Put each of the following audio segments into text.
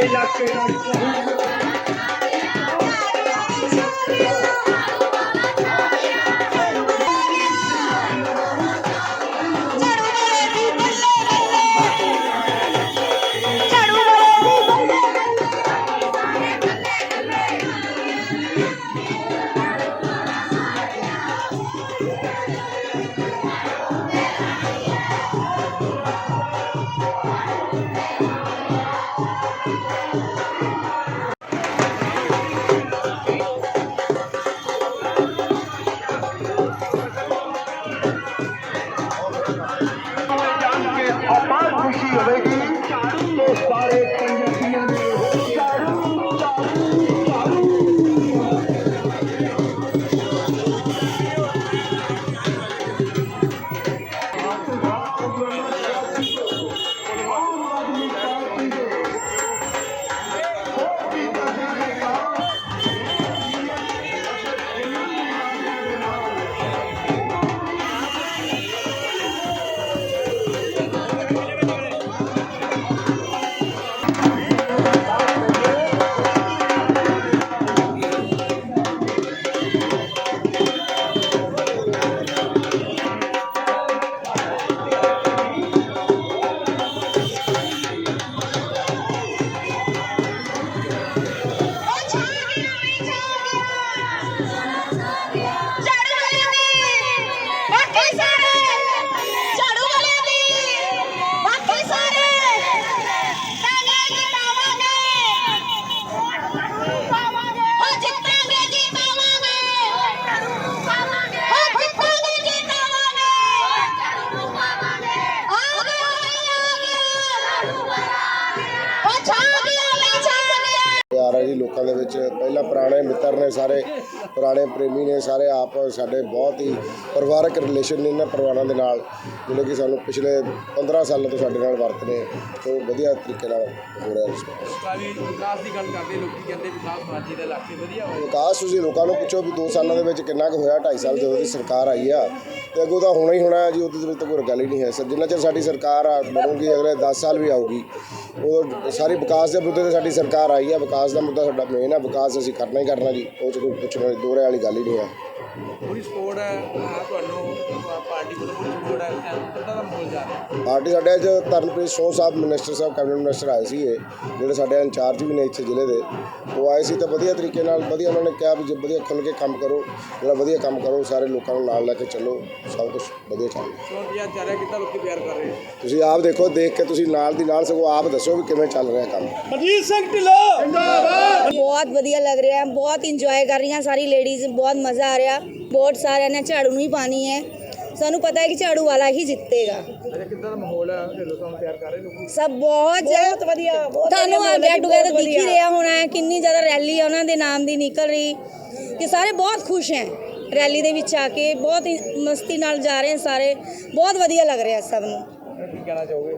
ਤੁਹਾਡੇ ਇਲਾਕੇ ਨਾਲ ਜਾਣ ਪੁਰਾਣੇ ਮਿੱਤਰ ਨੇ ਸਾਰੇ ਪੁਰਾਣੇ ਪ੍ਰੇਮੀ ਨੇ ਸਾਰੇ ਆਪ ਸਾਡੇ ਬਹੁਤ ਹੀ ਪਰਿਵਾਰਕ ਰਿਲੇਸ਼ਨ ਨੇ ਇਹਨਾਂ ਪਰਿਵਾਰਾਂ ਦੇ ਨਾਲ ਜਿਹੜੇ ਕਿ ਸਾਨੂੰ ਪਿਛਲੇ 15 ਸਾਲਾਂ ਤੋਂ ਸਾਡੇ ਨਾਲ ਵਰਤ ਨੇ ਤੇ ਉਹ ਵਧੀਆ ਤਰੀਕੇ ਨਾਲ ਹੋ ਰਿਹਾ ਵਿਕਾਸ ਦੀ ਗੱਲ ਕਰਦੇ ਲੋਕੀ ਕਹਿੰਦੇ ਵਿਕਾਸ ਮਾਜੀ ਦੇ ਇਲਾਕੇ ਵਧੀਆ ਹੋਇਆ। ਵਿਕਾਸ ਤੁਸੀਂ ਲੋਕਾਂ ਨੂੰ ਪੁੱਛੋ ਵੀ 2 ਸਾਲਾਂ ਦੇ ਵਿੱਚ ਕਿੰਨਾ ਕੁ ਹੋਇਆ 2.5 ਸਾਲ ਜਦੋਂ ਦੀ ਸਰਕਾਰ ਆਈ ਆ ਤੇ ਅੱਗੋਂ ਤਾਂ ਹੋਣਾ ਹੀ ਹੋਣਾ ਹੈ ਜੀ ਉਹਦੇ ਵਿੱਚ ਤਾਂ ਕੋਈ ਗੱਲ ਹੀ ਨਹੀਂ ਹੈ। ਸਰ ਜਿੰਨਾ ਚਿਰ ਸਾਡੀ ਸਰਕਾਰ ਆ ਬਣੂਗੀ ਅਗਲੇ 10 ਸਾਲ ਵੀ ਆਊਗੀ। ਉਹ ਸਾਰੀ ਵਿਕਾਸ ਦੇ ਮੁੱਦੇ ਤੇ ਸਾਡੀ ਸਰਕਾਰ ਆਈ ਆ ਵਿਕਾਸ ਦਾ ਮੁੱਦਾ ਸਾਡਾ ਮੇਨ ਆ ਵਿਕਾਸ ਅਸੀਂ ਕਰਨਾ ਹੀ ਕਰਨਾ ਜੀ ਉਹ 'ਚ ਕੋਈ ਪੁੱਛਣ ਵਾਲੀ ਦੋਰੇ ਵਾਲੀ ਗੱਲ ਹੀ ਨਹੀਂ ਆ। ਪੂਰੀ ਸਪੋਰਟ ਹੈ? ਆਹ ਤੁਹਾਨੂੰ ਪਾਰਟੀ ਵੱਲੋਂ ਪੂਰੀ ਸਪੋਰਟ ਹੈ? ਕਿੱਦਾਂ ਦਾ ਮਾਹੌਲ ਜਾ ਰਿਹਾ? ਪਾਰਟੀ ਸਾਡੇ ਅੱਜ Taranpreet ਸੋਹ Sahib minister Sahib cabinet minister ਆਏ ਸੀ ਇਹ ਜਿਹੜੇ ਸਾਡੇ ਇੰਚਾਰਜ ਵੀ ਨੇ ਇੱਥੇ ਜ਼ਿਲ੍ਹੇ ਦੇ। ਉਹ ਆਏ ਸੀ ਤਾਂ ਵਧੀਆ ਤਰੀਕੇ ਨਾਲ ਵਧੀਆ ਉਹਨਾਂ ਨੇ ਕਿਹਾ ਵੀ ਜੇ ਵਧੀਆ ਖੁੱਲ੍ਹ ਕੇ ਕੰਮ ਕਰੋ ਜਿਹੜਾ ਵਧੀਆ ਕੰਮ ਕਰੋ ਸਾਰੇ ਲੋਕਾਂ ਨੂੰ ਨਾਲ ਲੈ ਕੇ ਚੱਲੋ ਸਭ ਕੁਝ ਵਧੀਆ ਚੱਲੇ ਚੋਣ ਜਿਹਾ ਚੱਲ ਰਿਹਾ ਕਿੱਦਾਂ ਲੋਕੀ ਪਿਆਰ ਕਰ ਰਹੇ ਤੁਸੀਂ ਆਪ ਦੇਖੋ ਦੇਖ ਕੇ ਤੁਸੀਂ ਨਾਲ ਦੀ ਨਾਲ ਸਗੋਂ ਆਪ ਦੱਸੋ ਵੀ ਕਿਵੇਂ ਚੱਲ ਰਿਹਾ ਕੰਮ। ਬਹੁਤ ਵਧੀਆ ਲੱਗ ਰਿਹਾ ਹੈ ਬਹੁਤ ਇੰਜੋਏ ਕਰ ਰਹੀਆਂ ਸਾਰੀ ਲੇਡੀਜ਼ ਬਹੁਤ ਮਜ਼ਾ ਆ ਰਿਹਾ। ਵੋਟ ਸਾਰਿਆਂ ਨੇ ਝਾੜੂ ਨੂੰ ਹੀ ਪਾਣੀ ਹੈ। ਸਾਨੂੰ ਪਤਾ ਹੈ ਕਿ ਝਾੜੂ ਵਾਲਾ ਹੀ ਜਿੱਤੇਗਾ। ਅੱਛਾ ਕਿੱਦਾਂ ਦਾ ਮਾਹੌਲ ਹੈ ਤੇ ਲੋਕਾਂ ਨੂੰ ਪਿਆਰ ਕਰ ਰਹੇ ਲੋਕੀ। ਸਭ ਬਹੁਤ ਬਹੁਤ ਵਧੀਆ ਤੁਹਾਨੂੰ ਆ ਗੈਟ ਟੂਗੇਦਰ ਦਿਖ ਹੀ ਰਿਹਾ ਹੋਣਾ ਹੈ ਕਿੰਨੀ ਜ਼ਿਆਦਾ ਰੈਲੀ ਆ ਉਹਨਾਂ ਦੇ ਨਾਮ ਦੀ ਨਿਕਲ ਰਹੀ। ਕਿ ਸਾਰੇ ਬਹੁਤ ਖੁਸ਼ ਹੈ ਰੈਲੀ ਦੇ ਵਿੱਚ ਆ ਕੇ ਬਹੁਤ ਹੀ ਮਸਤੀ ਨਾਲ ਜਾ ਰਹੇ ਹੈ ਸਾਰੇ। ਬਹੁਤ ਵਧੀਆ ਲੱਗ ਰਿਹਾ ਸਭ ਨੂੰ। ਕੀ ਕਹਿਣਾ ਚਾਹੋਗੇ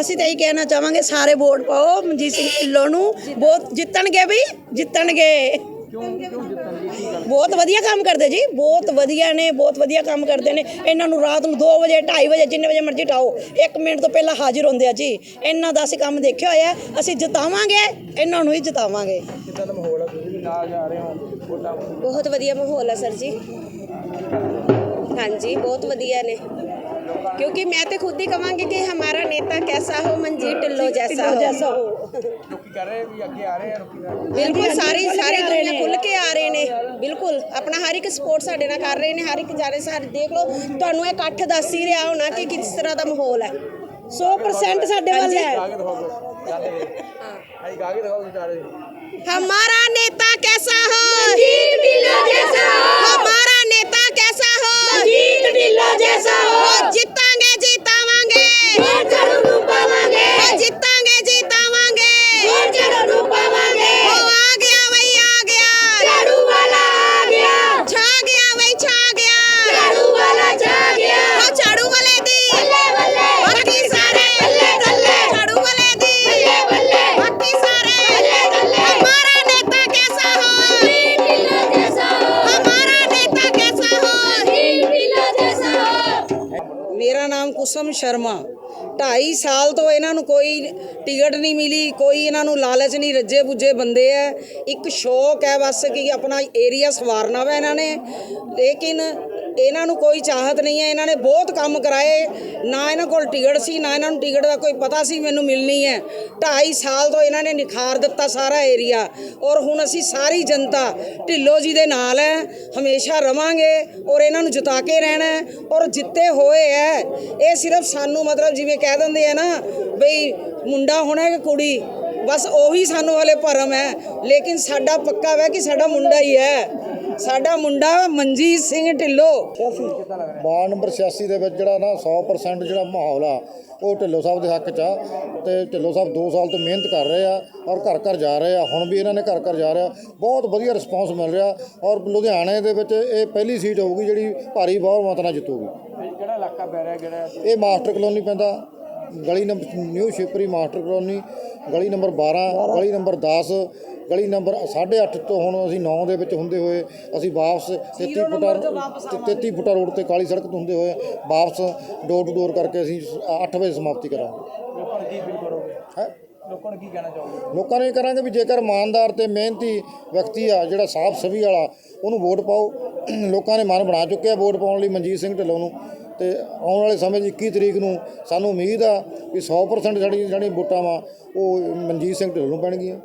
ਅਸੀਂ ਤਾਂ ਇਹੀ ਕਹਿਣਾ ਚਾਹਾਂਗੇ, ਸਾਰੇ ਵੋਟ ਪਾਓ, ਮਨਜੀਤ ਸਿੰਘ ਢਿੱਲੋਂ ਨੂੰ, ਬਹੁਤ ਜਿੱਤਣਗੇ ਵੀ, ਜਿੱਤਣਗੇ। ਬਹੁਤ ਵਧੀਆ ਕੰਮ ਕਰਦੇ ਜੀ, ਬਹੁਤ ਵਧੀਆ ਨੇ, ਬਹੁਤ ਵਧੀਆ ਕੰਮ ਕਰਦੇ ਨੇ। ਇਹਨਾਂ ਨੂੰ ਰਾਤ ਨੂੰ 2 ਵਜੇ 2:30 ਵਜੇ, ਜਿੰਨੇ ਵਜੇ ਮਰਜ਼ੀ ਟਾਓ 1 ਮਿੰਟ ਤੋਂ ਪਹਿਲਾਂ ਹਾਜ਼ਰ ਹੁੰਦੇ ਆ ਜੀ। ਇਹਨਾਂ ਦਾ ਅਸੀਂ ਕੰਮ ਦੇਖਿਆ ਹੋਇਆ ਅਸੀਂ ਜਿਤਾਵਾਂਗੇ, ਇਹਨਾਂ ਨੂੰ ਹੀ ਜਿਤਾਵਾਂਗੇ। ਕਿੱਦਾਂ ਦਾ ਮਾਹੌਲ ਹੈ ਤੁਸੀਂ ਨਾਲ ਜਾ ਰਹੇ ਹੋ ਬਹੁਤ ਵਧੀਆ ਮਾਹੌਲ ਹੈ ਸਰ ਜੀ। ਹਾਂਜੀ, ਬਹੁਤ ਵਧੀਆ ਨੇ। क्योंकि मैं तो खुद ही कहूँगी कि हमारा नेता कैसा हो मंजीत टिल्लो जैसा हो ਜੈਸਾ ਹੋ ਲੋਕੀ ਕਰ ਰਹੇ ਵੀ ਅੱਗੇ ਆ ਰਹੇ ਆ ਲੋਕੀ ਕਰ ਬਿਲਕੁਲ ਸਾਰੀ ਸਾਰੀ ਦੁਨੀਆ ਖੁੱਲ ਕੇ ਆ ਰਹੇ ਨੇ ਬਿਲਕੁਲ ਆਪਣਾ ਹਰ ਇੱਕ ਸਪੋਰਟ ਸਾਡੇ ਨਾਲ ਕਰ ਰਹੇ ਨੇ ਹਰ ਇੱਕ ਜਾ ਰਹੇ ਸਾਰੇ ਦੇਖ ਲਓ ਤੁਹਾਨੂੰ ਇਹ ਇਕੱਠ ਦੱਸ ਹੀ ਰਿਹਾ ਹੋਣਾ ਕਿ ਕਿਸ ਤਰ੍ਹਾਂ ਦਾ ਮਾਹੌਲ ਹੈ 100% ਸਾਡੇ ਵੱਲ ਹੈ ਆਗੇ ਦਿਖਾਓ ਜਾਂਦੇ ਆਈ ਆਗੇ ਦਿਖਾਓ ਤੁਸੀਂ ਜਾ ਰਹੇ हमारा नेता कैसा हो मंजीत टिल्लो जैसा हो हमारा ਮੇਰਾ ਨਾਮ ਕੁਸਮ ਸ਼ਰਮਾ। 2.5 ਸਾਲ ਤੋਂ ਇਹਨਾਂ ਨੂੰ ਕੋਈ ਟਿਕਟ ਨਹੀਂ ਮਿਲੀ, ਕੋਈ ਇਹਨਾਂ ਨੂੰ ਲਾਲਚ ਨਹੀਂ ਰੱਜੇ ਪੁੱਜੇ ਬੰਦੇ ਐ। ਇੱਕ ਸ਼ੌਕ ਹੈ ਬਸ ਕਿ ਆਪਣਾ ਏਰੀਆ ਸਵਾਰਨਾ ਵਾ ਇਹਨਾਂ ਨੇ। ਲੇਕਿਨ ਇਹਨਾਂ ਨੂੰ ਕੋਈ ਚਾਹਤ ਨਹੀਂ ਹੈ, ਇਹਨਾਂ ਨੇ ਬਹੁਤ ਕੰਮ ਕਰਾਏ। ਨਾ ਇਹਨਾਂ ਕੋਲ ਟਿਕਟ ਸੀ, ਨਾ ਇਹਨਾਂ ਨੂੰ ਟਿਕਟ ਦਾ ਕੋਈ ਪਤਾ ਸੀ, ਮੈਨੂੰ ਮਿਲਣੀ ਹੈ। 2.5 ਸਾਲ ਤੋਂ ਇਹਨਾਂ ਨੇ ਨਿਖਾਰ ਦਿੱਤਾ ਸਾਰਾ ਏਰੀਆ। ਔਰ ਹੁਣ ਅਸੀਂ ਸਾਰੀ ਜਨਤਾ ਢਿੱਲੋਂ ਜੀ ਦੇ ਨਾਲ ਹੈ, ਹਮੇਸ਼ਾ ਰਵਾਂਗੇ ਔਰ ਇਹਨਾਂ ਨੂੰ ਜਿਤਾ ਕੇ ਰਹਿਣਾ ਔਰ ਜਿੱਤੇ ਹੋਏ ਹੈ, ਇਹ ਸਿਰਫ ਸਾਨੂੰ ਮਤਲਬ ਜਿਵੇਂ ਕਹਿ ਦਿੰਦੇ ਆ ਨਾ, ਬਈ ਮੁੰਡਾ ਹੋਣਾ ਕਿ ਕੁੜੀ, ਬਸ ਉਹੀ ਸਾਨੂੰ ਹਲੇ ਭਰਮ ਹੈ। ਲੇਕਿਨ ਸਾਡਾ ਪੱਕਾ ਹੈ ਕਿ ਸਾਡਾ ਮੁੰਡਾ ਹੀ ਹੈ। ਸਾਡਾ ਮੁੰਡਾ ਮਨਜੀਤ ਸਿੰਘ ਢਿੱਲੋਂ। ਵਾਰਡ ਨੰਬਰ 86 ਦੇ ਵਿੱਚ ਜਿਹੜਾ ਨਾ 100% ਜਿਹੜਾ ਮਾਹੌਲ ਆ ਉਹ ਢਿੱਲੋਂ ਸਾਹਿਬ ਦੇ ਹੱਕ 'ਚ ਆ। ਤੇ ਢਿੱਲੋਂ ਸਾਹਿਬ 2 ਸਾਲ ਤੋਂ ਮਿਹਨਤ ਕਰ ਰਹੇ ਆ ਔਰ ਘਰ ਘਰ ਜਾ ਰਹੇ ਆ। ਹੁਣ ਵੀ ਇਹਨਾਂ ਨੇ ਘਰ ਘਰ ਜਾ ਰਿਹਾ। ਬਹੁਤ ਵਧੀਆ ਰਿਸਪਾਂਸ ਮਿਲ ਰਿਹਾ ਔਰ ਲੁਧਿਆਣੇ ਦੇ ਵਿੱਚ ਇਹ ਪਹਿਲੀ ਸੀਟ ਹੋਊਗੀ ਜਿਹੜੀ ਭਾਰੀ ਬਹੁਮਤ ਨਾਲ ਜਿੱਤੂਗੀ। ਕਿਹੜਾ ਇਲਾਕਾ ਪੈ ਰਿਹਾ ਕਿਹੜਾ? ਇਹ ਮਾਸਟਰ ਕਲੋਨੀ ਪੈਂਦਾ। ਗਲੀ ਨੰਬਰ ਨਿਊ ਸ਼ਿਪਰੀ ਮਾਸਟਰ ਕਲੋਨੀ ਗਲੀ ਨੰਬਰ 12 ਗਲੀ ਨੰਬਰ 10 ਗਲੀ ਨੰਬਰ 8.5 ਤੋਂ ਹੁਣ ਅਸੀਂ 9 ਦੇ ਵਿੱਚ ਹੁੰਦੇ ਹੋਏ ਅਸੀਂ ਵਾਪਸ 33 ਫੁੱਟਾ 33 ਫੁੱਟਾ ਰੋਡ ਤੇ ਕਾਲੀ ਸੜਕ ਤੋਂ ਹੁੰਦੇ ਹੋਏ ਵਾਪਸ ਡੋਰ ਟੂ ਡੋਰ ਕਰਕੇ ਅਸੀਂ 8 ਵਜੇ ਸਮਾਪਤੀ ਕਰਾਂਗੇ। ਲੋਕਾਂ ਨੂੰ ਕੀ ਫੀਲ ਕਰੋਗੇ? ਹੈ? ਲੋਕਾਂ ਨੂੰ ਕੀ ਕਹਿਣਾ ਚਾਹੋਗੇ? ਲੋਕਾਂ ਨੂੰ ਇਹ ਕਰਾਂਗੇ ਵੀ ਜੇਕਰ ਇਮਾਨਦਾਰ ਤੇ ਮਿਹਨਤੀ ਵਿਅਕਤੀ ਆ ਜਿਹੜਾ ਸਾਫ਼ ਸਵੀ ਵਾਲਾ ਉਹਨੂੰ ਵੋਟ ਪਾਓ। ਲੋਕਾਂ ਨੇ ਮਨ ਬਣਾ ਚੁੱਕਿਆ ਵੋਟ ਪਾਉਣ ਲਈ ਮਨਜੀਤ ਸਿੰਘ ਢਿੱਲੋਂ ਨੂੰ। ਤੇ ਆਉਣ ਵਾਲੇ ਸਮੇਂ 'ਚ 21 ਤਰੀਕ ਨੂੰ ਸਾਨੂੰ ਉਮੀਦ ਆ ਕਿ 100% ਸਾਡੀ ਜਿਹੜੀ ਵੋਟਾਂ ਵਾ ਉਹ ਮਨਜੀਤ ਸਿੰਘ ਢਿੱਲੋਂ ਨੂੰ ਪੈਣਗੀਆਂ।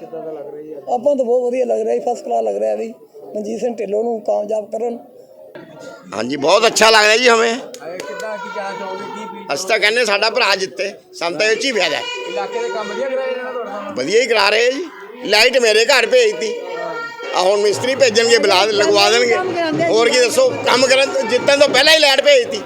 ਕਿੱਦਾਂ ਆਪਾਂ ਤਾਂ ਬਹੁਤ ਵਧੀਆ ਲੱਗ ਰਿਹਾ ਜੀ ਫਸਟ ਕਲਾਸ ਲੱਗ ਰਿਹਾ ਵੀ ਮਨਜੀਤ ਸਿੰਘ ਢਿੱਲੋਂ ਨੂੰ ਕਾਮਯਾਬ ਕਰਨ। ਹਾਂਜੀ ਬਹੁਤ ਅੱਛਾ ਲੱਗ ਰਿਹਾ ਜੀ ਹਮੇ। ਅਸੀਂ ਤਾਂ ਕਹਿੰਦੇ ਸਾਡਾ ਭਰਾ ਜਿੱਤੇ ਸੰਤਾ ਵਿੱਚ ਹੀ ਫਾਇਦਾ। ਇਲਾਕੇ ਦੇ ਕੰਮ ਵਧੀਆ ਕਰਾਏ ਇਹਨਾਂ ਨੇ ਵਧੀਆ ਹੀ ਕਰਾ ਰਹੇ ਜੀ। ਲਾਈਟ ਮੇਰੇ ਘਰ ਭੇਜਤੀ। ਆ ਹੁਣ ਮਿਸਤਰੀ ਭੇਜਣਗੇ, ਬੁਲਾ ਲਗਵਾ ਦੇਣਗੇ। ਹੋਰ ਕੀ ਦੱਸੋ? ਕੰਮ ਕਰਨ, ਜਿੱਤਣ ਤੋਂ ਪਹਿਲਾਂ ਹੀ ਲਾਈਟ ਭੇਜਤੀ